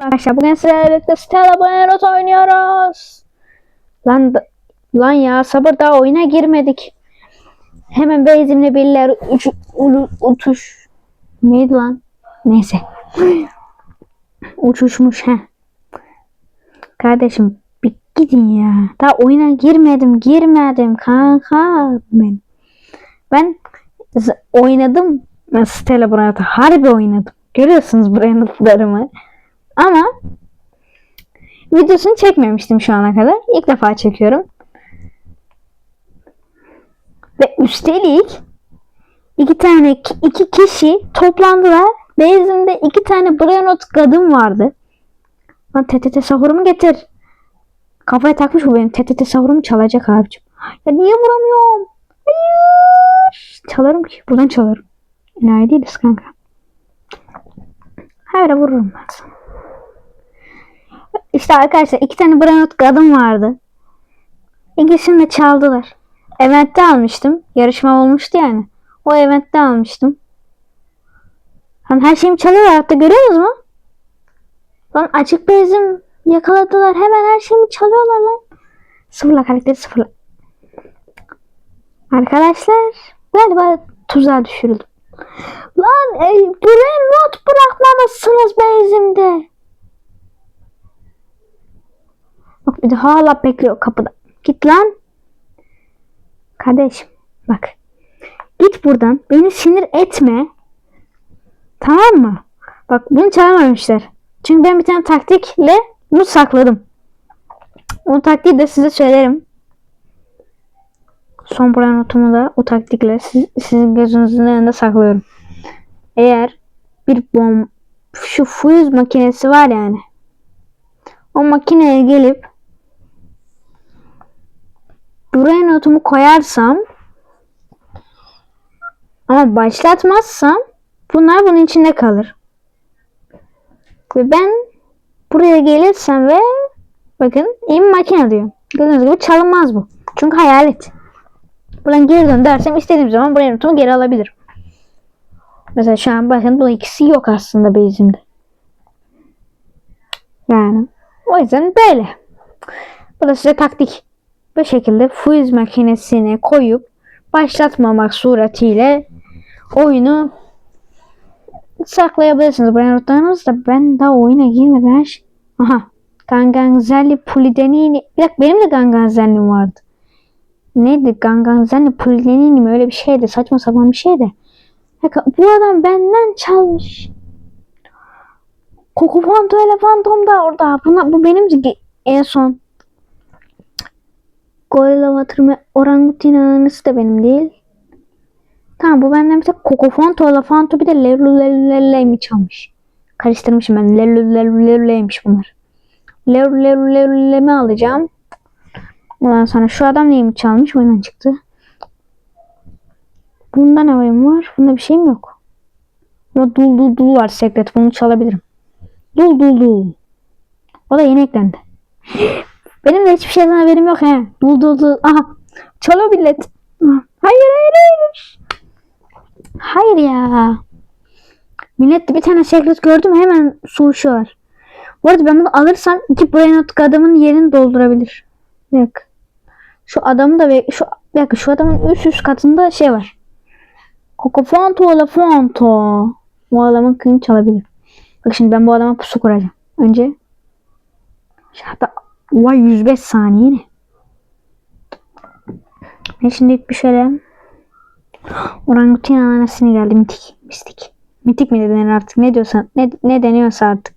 Arkadaşlar bugün sizlerle Stella Buenos oynuyoruz. Lan, lan ya sabır daha oyuna girmedik. Hemen bezimle birileri uç, ulu. Neydi lan? Neyse. Uçuşmuş he. Kardeşim bir gidin ya. Daha oyuna girmedim girmedim kanka ben. Ben oynadım Stella Buenos'ta. Harbi oynadım. Görüyorsunuz buraya notlarımı. Ama videosunu çekmemiştim şu ana kadar. İlk defa çekiyorum. Ve üstelik iki tane iki kişi toplandılar. Bezimde iki tane Brainot kadın vardı. Lan TTT sahurumu getir. Kafaya takmış bu benim. TTT sahurumu çalacak abicim. Ya niye vuramıyorum? Hayır. Çalarım ki. Buradan çalarım. Enayi değiliz kanka. Hayır vururum ben sana. İşte arkadaşlar iki tane Brainot kadın vardı. İkisini de çaldılar. Event'te almıştım. Yarışma olmuştu yani. O event'te almıştım. Hani her şeyimi çalıyorlar hatta görüyorsunuz mu? Lan açık bezim yakaladılar. Hemen her şeyimi çalıyorlar lan. Sıfırla karakteri sıfırla. Arkadaşlar galiba tuzağa düşürüldüm. Lan e, Brainot bırakmamışsınız bezimde. Bak hala bekliyor kapıda. Git lan. Kardeşim bak. Git buradan. Beni sinir etme. Tamam mı? Bak bunu çalamamışlar. Çünkü ben bir tane taktikle bunu sakladım. O taktiği de size söylerim. Son buraya notumu da o taktikle siz, sizin gözünüzün önünde saklıyorum. Eğer bir bom şu fuse makinesi var yani. O makineye gelip buraya notumu koyarsam ama başlatmazsam bunlar bunun içinde kalır. Ve ben buraya gelirsem ve bakın in makine diyor. Gördüğünüz gibi çalınmaz bu. Çünkü hayalet. Buradan geri dön dersem istediğim zaman buraya notumu geri alabilirim. Mesela şu an bakın bu ikisi yok aslında bezimde. Yani o yüzden böyle. Bu da size taktik. Bu şekilde fuse makinesine koyup başlatmamak suretiyle oyunu saklayabilirsiniz. Buraya notlarınız da ben daha oyuna girmeden Aha. Ganganzelli Pulidenini. Bir dakika benim de Ganganzelli'm vardı. Neydi? Ganganzelli Pulidenini mi? Öyle bir şeydi. Saçma sapan bir şeydi. Dakika, Bu adam benden çalmış. Koku Fanto ile da orada. Buna, bu benim en son. Gorilla Water Orangutan ananası da benim değil. Tamam bu benden bir tek Coco Fanto ile Fanto bir de Lelulelulele mi çalmış. Karıştırmışım ben. Lelulelulele'ymiş bunlar. Lelulelulele alacağım. Ondan sonra şu adam neyimi çalmış oyundan çıktı. Bunda ne oyun var? Bunda bir şeyim yok. Ama dul dul dul var sekret. Bunu çalabilirim. Dul dul dul. O da yeni eklendi. Benim de hiçbir şeyden haberim yok he. Dul dul. Aha. Çalo millet. Hayır hayır hayır. Hayır ya. Millet bir tane sekret gördüm hemen soğuşuyorlar. Bu arada ben bunu alırsam iki brainot adamın yerini doldurabilir. Dakika. Şu adamı da ve şu bir şu adamın üst üst katında şey var. Coco Fonto la Fonto. Bu adamın kıyını çalabilir. Bak şimdi ben bu adama pusu kuracağım. Önce hatta Vay 105 saniye ne? Ben şimdi bir şöyle Orangutan ananasını geldi mitik. Mistik. Mitik mi denir artık ne diyorsan ne, ne deniyorsa artık.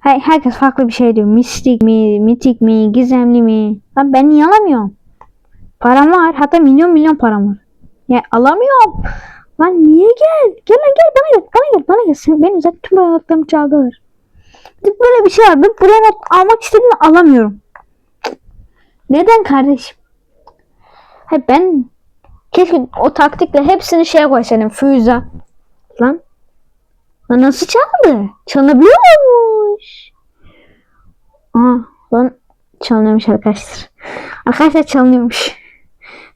Her, herkes farklı bir şey diyor. Mistik mi, mitik mi, gizemli mi? Lan ben niye alamıyorum? Param var. Hatta milyon milyon param var. Ya alamıyorum. Lan niye gel? Gel lan gel bana gel. Bana gel bana gel. Sen, benim zaten tüm bayraklarımı çaldılar. Böyle bir şey var. Ben buraya not almak istediğimi alamıyorum. Neden kardeşim? Hayır ben keşke o taktikle hepsini şeye koysaydım. Füze. Lan. Lan nasıl çaldı? Çalınabiliyormuş. Aa lan çalınıyormuş arkadaşlar. Arkadaşlar çalınıyormuş.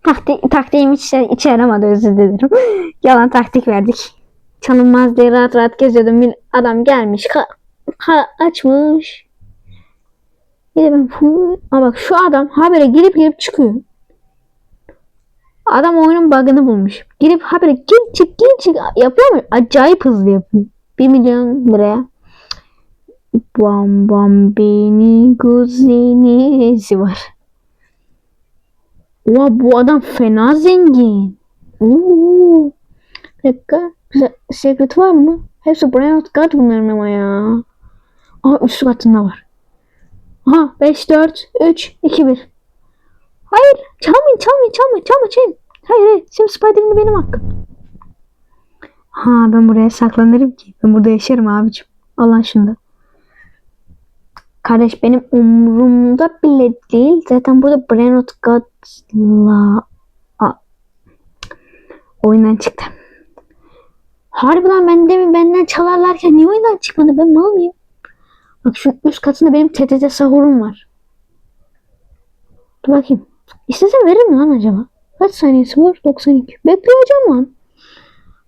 Taktik, taktiğim hiç, hiç yaramadı özür dilerim. Yalan taktik verdik. Çalınmaz diye rahat rahat geziyordum. Bir Adam gelmiş ha, açmış. De ben Ama bak şu adam habere girip girip çıkıyor. Adam oyunun bug'ını bulmuş. Girip habere gir çık gir çık yapıyor mu? Acayip hızlı yapıyor. 1 milyon liraya. Bam bam beni kuzenisi var. Oha bu adam fena zengin. Oo. Bir dakika. Secret var mı? Hepsi Brian God bunların ama ya. Aha üst katında var. Aha 5, 4, 3, 2, 1. Hayır. Çalmayın çalmayın çalmayın çalma çalmayın. Hayır hayır. Şimdi Spiderman benim hakkım. Ha ben buraya saklanırım ki. Ben burada yaşarım abicim. Allah şunda. Kardeş benim umurumda bile değil. Zaten burada Brennot God'la Aa, oyundan çıktı. Harbi lan ben demin benden çalarlarken niye oyundan çıkmadı? Ben mal mıyım? Bak şu üst katında benim TTT sahurum var. Dur bakayım. İstesem verir mi lan acaba? Kaç saniyesi var? 92. Bekleyeceğim lan.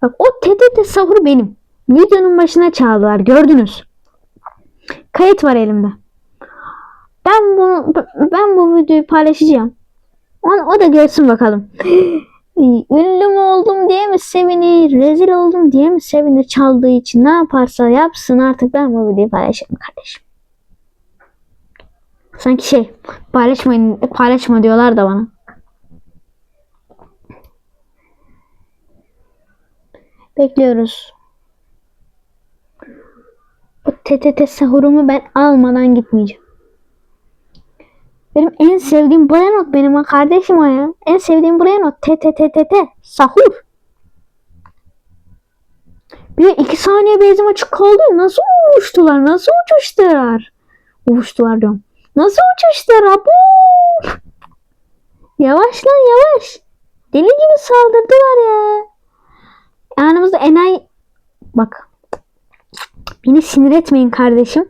Bak o TTT sahur benim. Videonun başına çaldılar. Gördünüz. Kayıt var elimde. Ben bunu ben bu videoyu paylaşacağım. O, o da görsün bakalım. Ünlü mü oldum diye mi sevinir, rezil oldum diye mi sevinir çaldığı için ne yaparsa yapsın artık ben bu videoyu paylaşırım kardeşim. Sanki şey paylaşmayın paylaşma diyorlar da bana. Bekliyoruz. Bu TTT sahurumu ben almadan gitmeyeceğim. Benim en sevdiğim Brainot benim ha kardeşim o ya. En sevdiğim Brainot. T T T T T. Sahur. Bir iki saniye bezim açık kaldı. Nasıl uçtular? Nasıl uçuştular? Uçtular diyorum. Nasıl uçuştular? Abo! Yavaş lan yavaş. Deli gibi saldırdılar ya. Yanımızda enayi... Bak. Beni sinir etmeyin kardeşim.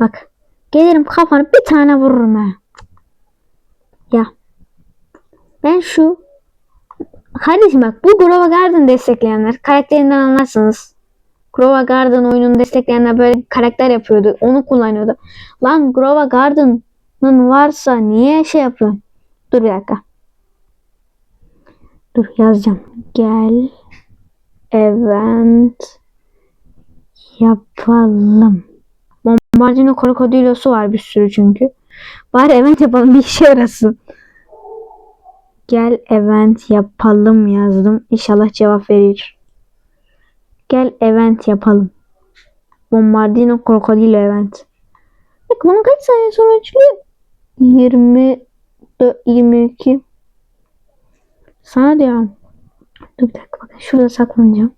Bak. Gelirim kafanı bir tane vururum ha. Ya. Ben şu Kardeşim bak bu Grova Garden destekleyenler karakterinden anlarsınız. Grova Garden oyununu destekleyenler böyle karakter yapıyordu. Onu kullanıyordu. Lan Grova Garden'ın varsa niye şey yapıyorsun? Dur bir dakika. Dur yazacağım. Gel event yapalım. Bombardino krokodilosu var bir sürü çünkü. Bari event yapalım bir işe yarasın. Gel event yapalım yazdım. İnşallah cevap verir. Gel event yapalım. Bombardino krokodilo event. Bak bunun kaç saniye sonra açılıyor? 20 22 Sana diyorum. Dur bir dakika bakın şurada saklanacağım.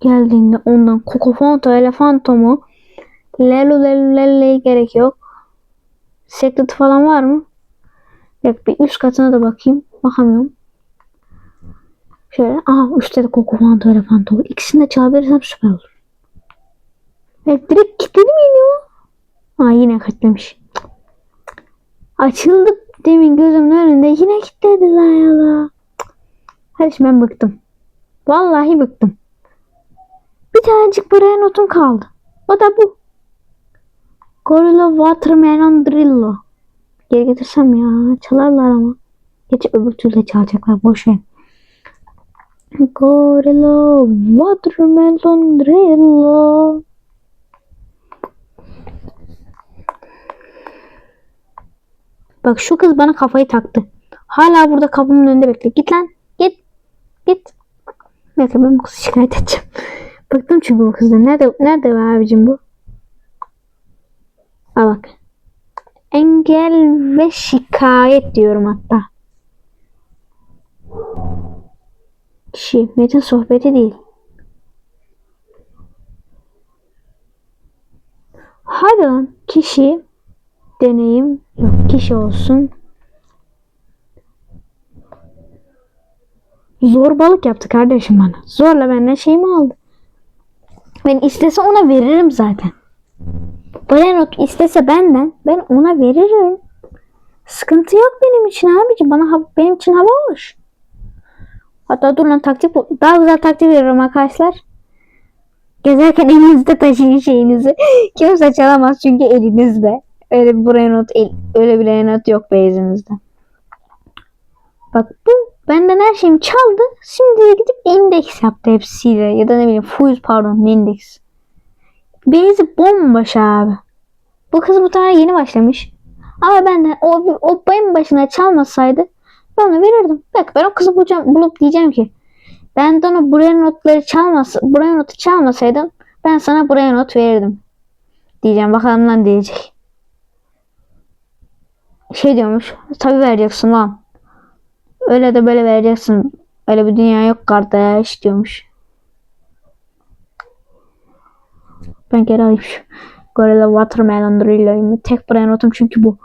Geldiğinde ondan Cocofonto, Elefantomu Lelu Lelu Lele'ye gerek yok. Secret falan var mı? Yok bir üst katına da bakayım. Bakamıyorum. Şöyle. Aha üstte de Cocofonto, Elefanto. İkisini de çalabilirsem süper olur. Evet direkt kilitledi miydi o? Aa yine kilitlemiş. Açıldı demin gözümün önünde yine kilitlediler ya la. Hadi şimdi ben bıktım. Vallahi bıktım. Bir tanecik buraya notum kaldı. O da bu. Gorilla Watermelon Drillo. Geri getirsem ya. Çalarlar ama. Geç öbür türlü çalacaklar. Boş ver. Gorilla Watermelon Drillo. Bak şu kız bana kafayı taktı. Hala burada kapımın önünde bekliyor. Git lan. Git. Git. Bekle ben bu kızı şikayet edeceğim. Bıktım çünkü bu kızdan. Nerede, nerede be abicim bu? Aa bak. Engel ve şikayet diyorum hatta. Kişi. Metin sohbeti değil. Hadi lan. Kişi. Deneyim. Yok kişi olsun. Zorbalık yaptı kardeşim bana. Zorla benden şeyimi aldı. Ben istese ona veririm zaten. Blenot istese benden ben ona veririm. Sıkıntı yok benim için abicim. Bana benim için hava hoş. Hatta dur lan taktik daha güzel taktik veririm arkadaşlar. Gezerken elinizde taşıyın şeyinizi. Kimse çalamaz çünkü elinizde. Öyle bir buraya not, el- öyle bir not yok bezinizde. Bak bu benden her şeyimi çaldı. Şimdi gidip indeks yaptı hepsiyle. Ya da ne bileyim fuz pardon indeks. Bezi bomboş abi. Bu kız bu tane yeni başlamış. Ama benden o, o benim başına çalmasaydı ben onu verirdim. Bak ben o kızı bulacağım, bulup diyeceğim ki benden o buraya notları çalmasa, buraya notu çalmasaydın ben sana buraya not verirdim. Diyeceğim bakalım lan diyecek. Şey diyormuş. Tabii vereceksin lan. Öyle de böyle vereceksin. Öyle bir dünya yok kardeş diyormuş. Ben geri alayım şu. Gorilla Watermelon Drillo'yu. Tek buraya notum çünkü bu.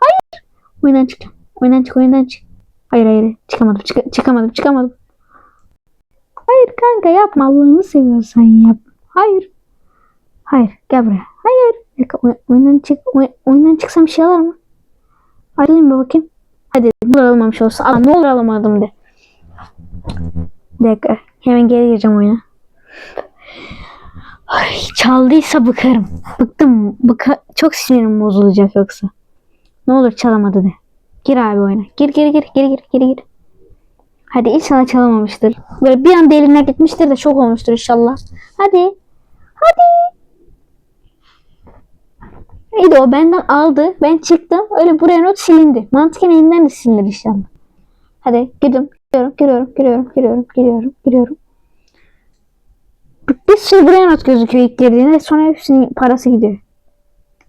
Hayır. Oyundan çık. Oyundan çık. Oyundan çık. Hayır hayır. Çıkamadım. çık- çıkamadım. Çıkamadım. Hayır kanka yapma. Allah'ını seviyorsan yap. Hayır. Hayır. Gel buraya. Hayır. Oy- oyundan çık. oy- oyundan çıksam bir şey alır mı? Ayrılayım bir bakayım. Hadi. Bu alamamış olsa. Aa, ne olur alamadım de. Bir dakika. Hemen geri gireceğim oyuna. Ay, çaldıysa bıkarım. Bıktım. Bıka çok sinirim bozulacak yoksa. Ne olur çalamadı de. Gir abi oyuna. Gir gir gir gir gir gir gir. Hadi inşallah çalamamıştır. Böyle bir anda eline gitmiştir de şok olmuştur inşallah. Hadi. Hadi. İyi o benden aldı. Ben çıktım. Öyle buraya not silindi. Mantıken elinden de silinir inşallah. Hadi girdim. Giriyorum, giriyorum, giriyorum, giriyorum, giriyorum, giriyorum. Bir sürü buraya not gözüküyor ilk girdiğinde. Sonra hepsinin parası gidiyor.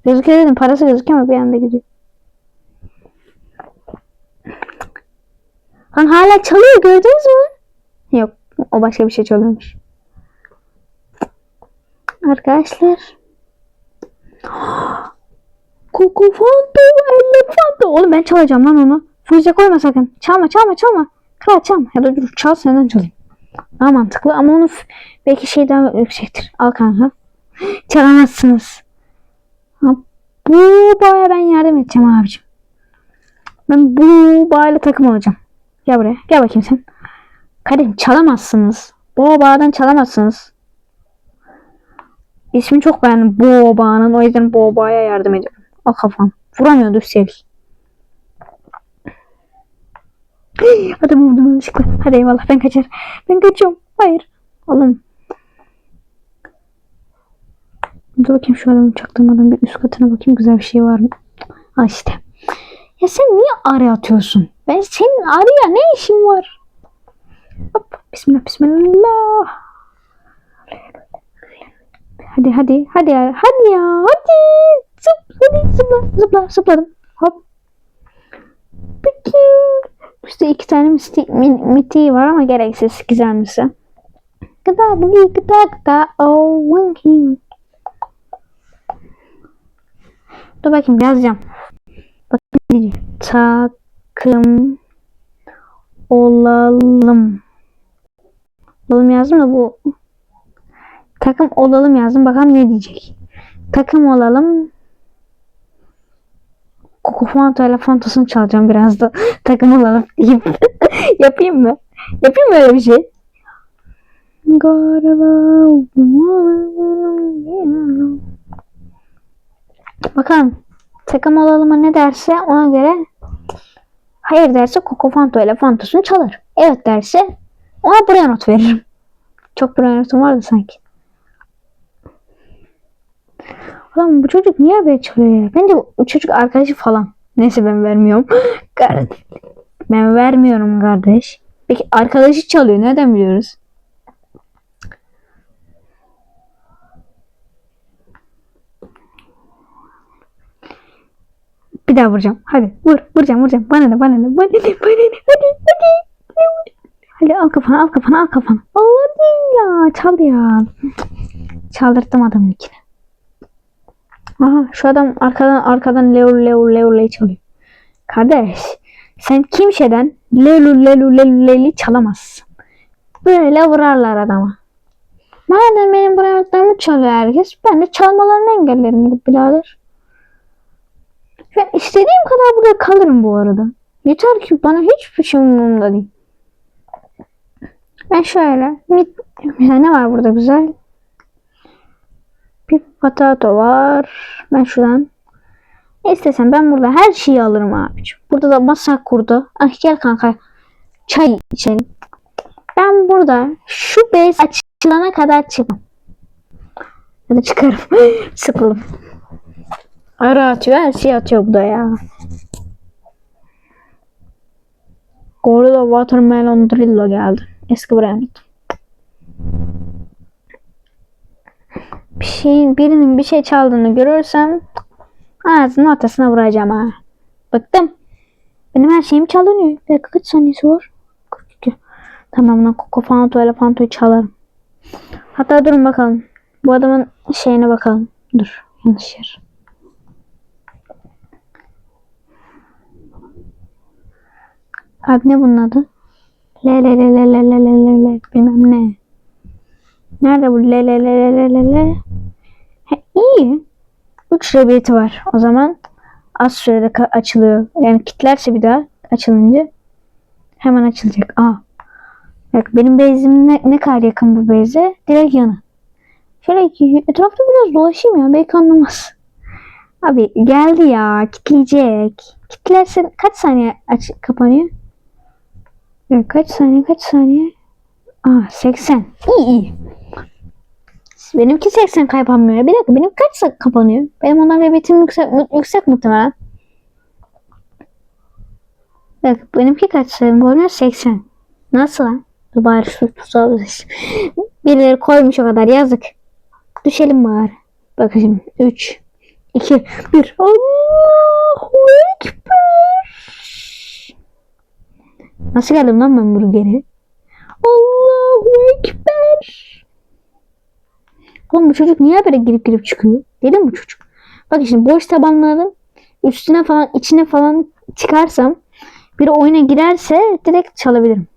Gözüküyor dedim parası gözüküyor ama bir anda gidiyor. Lan hala çalıyor gördünüz mü? Yok o başka bir şey çalıyormuş. Arkadaşlar. Coco Fanta, Elefanta. Oğlum ben çalacağım lan onu. Füze koyma sakın. Çalma çalma çalma. Kral çalma. Ya da dur çal senden çalayım. Daha mantıklı ama onu f- belki şey daha yüksektir. Al kanka. Çalamazsınız. Bu baya ben yardım edeceğim abicim. Ben bu bağıyla takım olacağım. Gel buraya. Gel bakayım sen. Kardeşim çalamazsınız. Bu bağdan çalamazsınız. İsmini çok beğendim. Bu bağının. O yüzden bu bağya yardım ediyorum. Al kafam. Vuramıyordu üstelik. Hadi vurdum yanlışlıkla. Hadi eyvallah ben kaçar. Ben kaçıyorum. Hayır. Oğlum. Dur bakayım şu adamı çaktırmadan bir üst katına bakayım güzel bir şey var mı? Ha işte. Ya sen niye araya atıyorsun? Ben senin araya ne işin var? Hop. Bismillah bismillah. Hadi hadi hadi. Hadi ya. Hadi. Zıp, hadi zıpla zıpla zıpladım. Hop. Peki. İşte iki tane mistik, mitiği var ama gereksiz güzelmesi. Gıda gıda gıda gıda oh winking. Dur bakayım yazacağım. Diyor. Takım olalım. Olalım yazdım da bu takım olalım yazdım. Bakalım ne diyecek. Takım olalım. Coco Fanta ile Fantas'ını çalacağım biraz da. Takım olalım diyeyim. Yapayım mı? Yapayım mı öyle bir şey? Bakalım. Takım olalıma ne derse ona göre hayır derse Coco Fanta ile Fantas'ını çalar. Evet derse ona buraya not veririm. Çok buraya notum vardı sanki. Ulan bu çocuk niye böyle çalıyor ya? Bence bu çocuk arkadaşı falan. Neyse ben vermiyorum. Ben vermiyorum kardeş. Peki arkadaşı çalıyor. Nereden biliyoruz? Bir daha vuracağım. Hadi vur. Vuracağım vuracağım. Bana ne bana ne. Bana ne bana ne. Hadi hadi. Hadi al kafana al kafana al kafana. Allah ya. Çal ya. Çaldırttım adamın ikini. Aha şu adam arkadan arkadan leu leu leu leu çalıyor. Kardeş sen kimseden lelu lelu leli çalamazsın. Böyle vurarlar adama. Madem benim buraya notlarımı çalıyor herkes ben de çalmalarını engellerim birader. Ben istediğim kadar burada kalırım bu arada. Yeter ki bana hiçbir şey umurumda değil. Ben şöyle ne var burada güzel? Bir patato var. Ben şuradan istesem ben burada her şeyi alırım abicim. Burada da masa kurdu. Ah gel kanka. Çay içelim. Ben burada şu bez açılana kadar çıkmam. Ya da çıkarım. Sıkıldım. Ara atıyor her şeyi atıyor bu da ya. Gorilla Watermelon Drillo geldi. Eski brand. bir şeyin birinin bir şey çaldığını görürsem ağzının ortasına vuracağım ha. Bıktım. Benim her şeyim çalınıyor. Ve kaç saniyesi var? 42. Tamam lan Coco Fanto ile Fanto'yu çalarım. Hatta durun bakalım. Bu adamın şeyine bakalım. Dur. Yanlış yer. Abi ne bunun adı? Le le le le le le le le bilmem ne. Nerede bu le le le le le le le? İyi. 3 rebiyeti var. O zaman az sürede açılıyor. Yani kitlerse bir daha açılınca hemen açılacak. Aa. Bak benim bezim ne, ne kadar yakın bu beze? Direkt yanı. Şöyle ki- etrafta biraz dolaşayım ya. Belki anlamaz. Abi geldi ya. Kitleyecek. Kitlerse kaç saniye aç kapanıyor? Ya kaç saniye kaç saniye? Aa 80. İyi iyi. Benimki 80 kapanmıyor. Bir dakika benim kaç kapanıyor? Benim ondan rebetim yüksek, yüksek muhtemelen. Dakika benimki kaç sayım görünüyor? 80. Nasıl lan? Bari şu tuzağı Birileri koymuş o kadar yazık. Düşelim bari. Bakın şimdi 3 2 1 Allahu Ekber. Nasıl geldim lan ben buraya Allahu Ekber. Oğlum bu çocuk niye böyle girip girip çıkıyor? Deli mi bu çocuk? Bak şimdi boş tabanların üstüne falan içine falan çıkarsam biri oyuna girerse direkt çalabilirim.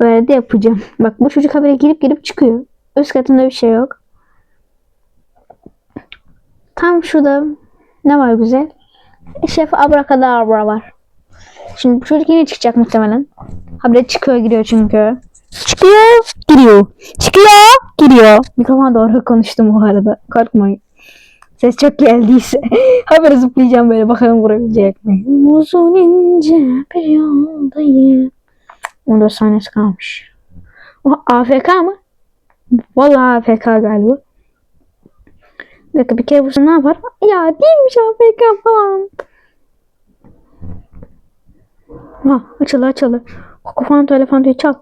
Böyle de yapacağım. Bak bu çocuk habire girip girip çıkıyor. Üst katında bir şey yok. Tam şurada ne var güzel? Şef Abrakadabra var. Şimdi bu çocuk yine çıkacak muhtemelen. Habire çıkıyor giriyor çünkü. Çıkıyor giriyor. Çıkıyor giriyor. Mikrofona doğru konuştum bu arada. Korkmayın. Ses çok geldiyse. Habire zıplayacağım böyle bakalım vurabilecek mi? Uzun ince bir yoldayım. 14 saniyesi kalmış. O AFK mı? Vallahi AFK galiba. Bir dakika bir kere vursa ne yapar? Ya değilmiş AFK falan. Ha açıldı açıldı. Kokofanto elefantoyu çal.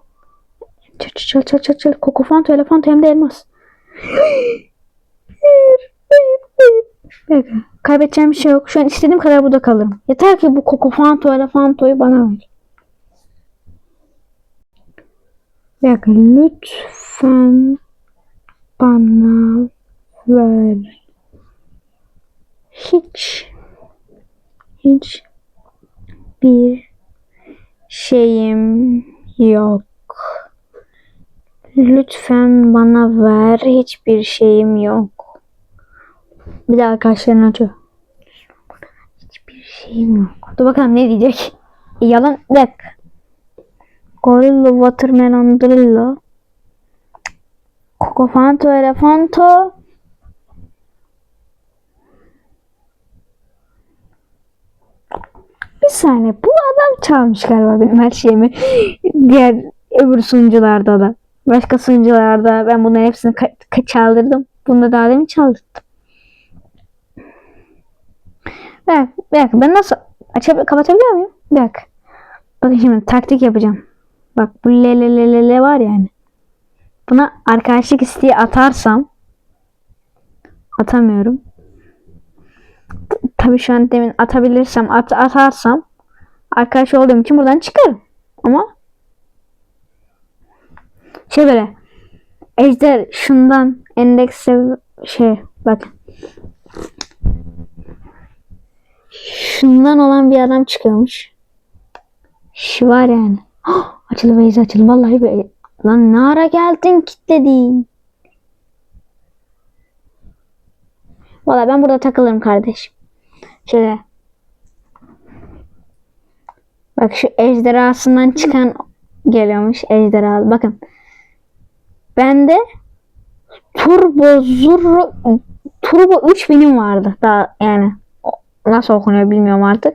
Çal çal çal çal çal. Kokofanto elefanto hem de elmas. hayır hayır hayır. Dakika. Kaybedeceğim bir şey yok. Şu an istediğim kadar burada kalırım. Yeter ki bu Kokofanto elefantoyu bana ver. Dakika lütfen bana ver. Hiç hiç bir şeyim yok. Lütfen bana ver. Hiçbir şeyim yok. Bir daha kaşlarını açıyor. Hiçbir şeyim yok. Dur bakalım ne diyecek. E, yalan. Dakika. Gorilla Watermelon Drillo. Cocofanto Elefanto. Bir saniye bu adam çalmış galiba benim her şeyimi. Diğer öbür sunucularda da. Başka sunucularda ben bunların hepsini ka- çaldırdım. Bunu da daha demin çaldırdım. Bir dakika, bir dakika ben nasıl açabilir, kapatabiliyor muyum? Bir dakika. Bakın şimdi taktik yapacağım. Bak bu le le le le le var yani. Buna arkadaşlık isteği atarsam atamıyorum. Tabii şu an demin atabilirsem at, atarsam arkadaş olduğum için buradan çıkarım. Ama şey böyle Ejder şundan endekse şey bak şundan olan bir adam çıkıyormuş. Şu var yani. Hah, açıldı Beyza açıldı. Vallahi be. Lan ne ara geldin kilitledin. Valla ben burada takılırım kardeşim. Şöyle. Bak şu ejderhasından çıkan geliyormuş ejderha. Bakın. Bende Turbo Zurro Turbo 3000'im vardı. Daha yani nasıl okunuyor bilmiyorum artık.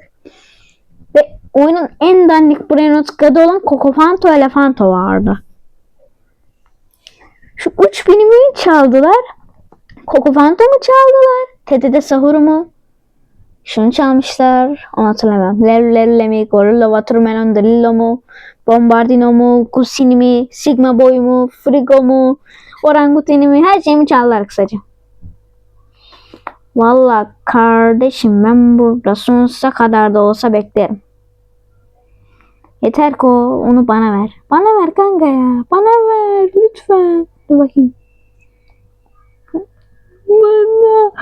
Ve oyunun en dandik Brenos gadı olan Cocofanto Elefanto vardı. Şu 3000'imi çaldılar. Cocofanto mu çaldılar? TT'de Sahur'u mu? Şunu çalmışlar. Onu hatırlamıyorum. Lerle mi? Gorilla Watermelon Drillo mu? Bombardino mu? Gusini mi? Sigma Boy mu? Frigo mu? Orangutini mi? Her şeyimi çaldılar kısaca. Valla kardeşim ben burada sonsuza kadar da olsa beklerim. Yeter ki o, onu bana ver. Bana ver kanka ya. Bana ver lütfen. Dur bakayım. Bana,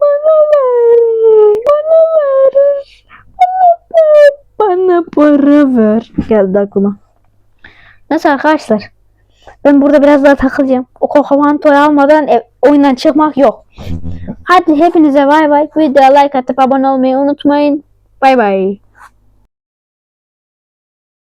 bana ver. Bana ver. Bana ver. Bana para ver. Geldi aklıma. Nasıl arkadaşlar? Ben burada biraz daha takılacağım. O kokavantoyu almadan ev, oyundan çıkmak yok. Hadi hepinize bay bay. Videoya like atıp abone olmayı unutmayın. Bay bay.